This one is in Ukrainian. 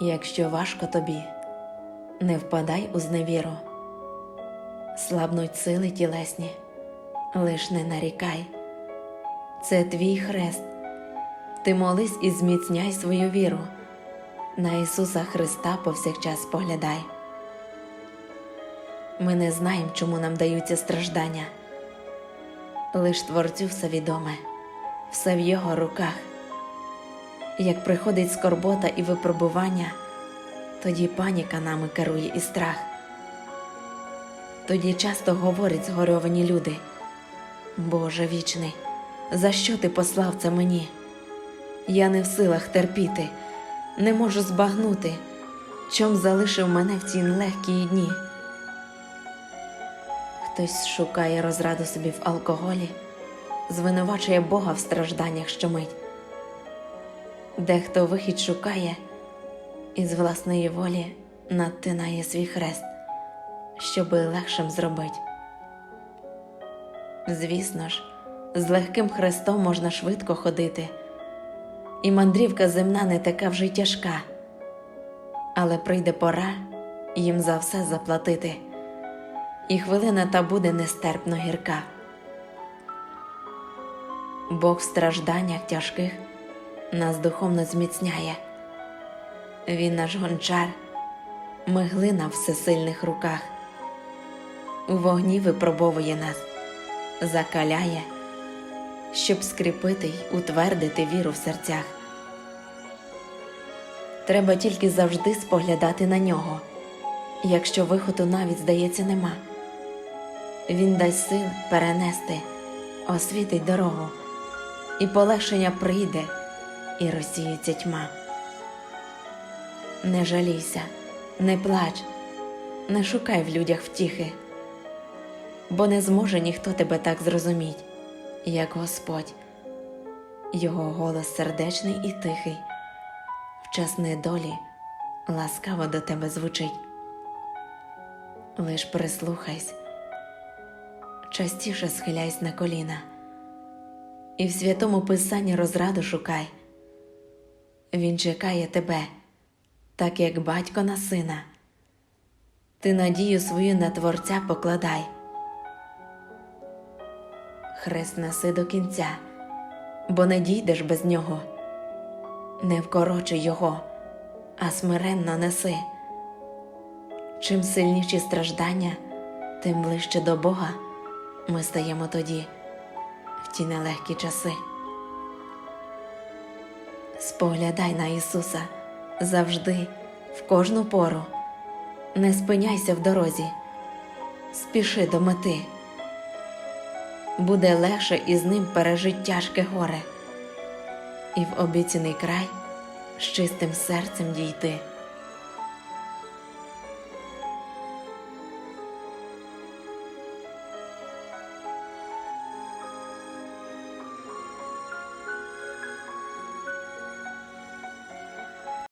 Якщо важко тобі, не впадай у зневіру, слабнуть сили тілесні, лиш не нарікай. Це твій хрест. Ти молись і зміцняй свою віру. На Ісуса Христа повсякчас поглядай. Ми не знаємо, чому нам даються страждання. Лиш Творцю все відоме, все в Його руках. Як приходить скорбота і випробування, тоді паніка нами керує і страх. Тоді часто говорять згорьовані люди: Боже вічний, за що ти послав це мені? Я не в силах терпіти, не можу збагнути, чом залишив мене в ці нелегкі дні. Хтось шукає розраду собі в алкоголі, звинувачує Бога в стражданнях щомить. Дехто вихід шукає і з власної волі надтинає свій хрест, щоби легшим зробить. Звісно ж, з легким хрестом можна швидко ходити, і мандрівка земна не така вже й тяжка, але прийде пора їм за все заплатити, і хвилина та буде нестерпно гірка. Бог в стражданнях тяжких нас духовно зміцняє. Він наш гончар, миглина в всесильних руках. У вогні випробовує нас, закаляє, щоб скріпити й утвердити віру в серцях. Треба тільки завжди споглядати на нього, якщо виходу навіть, здається, нема. Він дасть сил перенести, освітить дорогу, і полегшення прийде, і розсіється тьма. Не жалійся, не плач, не шукай в людях втіхи, бо не зможе ніхто тебе так зрозуміть, як Господь. Його голос сердечний і тихий, в час недолі ласкаво до тебе звучить. Лиш прислухайся, частіше схиляйся на коліна, і в святому Писанні розраду шукай. Він чекає тебе, так як батько на сина. Ти надію свою на Творця покладай. Хрест неси до кінця, бо не дійдеш без нього. Не вкорочуй його, а смиренно неси. Чим сильніші страждання, тим ближче до Бога ми стаємо тоді, в ті нелегкі часи. Споглядай на Ісуса завжди, в кожну пору. Не спиняйся в дорозі, спіши до мети. Буде легше із ним пережить тяжке горе, і в обіцяний край з чистим серцем дійти.